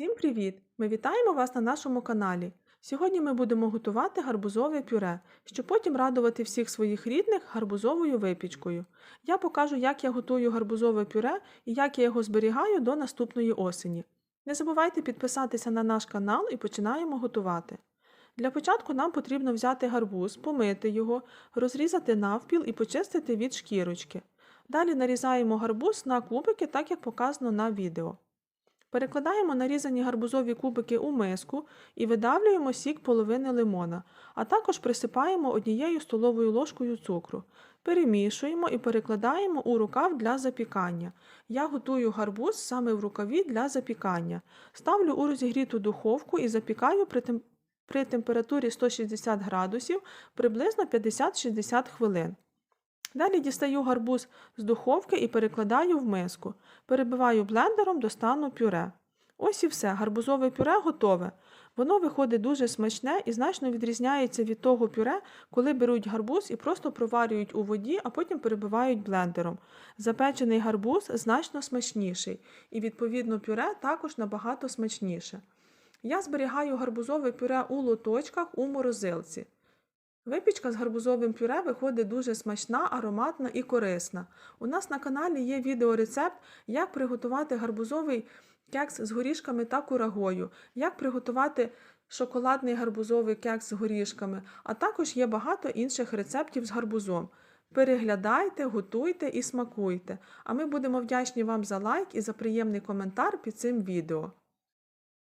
Всім привіт! Ми вітаємо вас на нашому каналі. Сьогодні ми будемо готувати гарбузове пюре, щоб потім радувати всіх своїх рідних гарбузовою випічкою. Я покажу, як я готую гарбузове пюре і як я його зберігаю до наступної осені. Не забувайте підписатися на наш канал і починаємо готувати. Для початку нам потрібно взяти гарбуз, помити його, розрізати навпіл і почистити від шкірочки. Далі нарізаємо гарбуз на кубики, так як показано на відео. Перекладаємо нарізані гарбузові кубики у миску і видавлюємо сік половини лимона, а також присипаємо однією столовою ложкою цукру. Перемішуємо і перекладаємо у рукав для запікання. Я готую гарбуз саме в рукаві для запікання. Ставлю у розігріту духовку і запікаю при, тем... при температурі 160 градусів приблизно 50-60 хвилин. Далі дістаю гарбуз з духовки і перекладаю в миску. Перебиваю блендером до стану пюре. Ось і все, гарбузове пюре готове. Воно виходить дуже смачне і значно відрізняється від того пюре, коли беруть гарбуз і просто проварюють у воді, а потім перебивають блендером. Запечений гарбуз значно смачніший, і відповідно пюре також набагато смачніше. Я зберігаю гарбузове пюре у лоточках у морозилці. Випічка з гарбузовим пюре виходить дуже смачна, ароматна і корисна. У нас на каналі є відеорецепт, як приготувати гарбузовий кекс з горішками та курагою, як приготувати шоколадний гарбузовий кекс з горішками, а також є багато інших рецептів з гарбузом. Переглядайте, готуйте і смакуйте. А ми будемо вдячні вам за лайк і за приємний коментар під цим відео.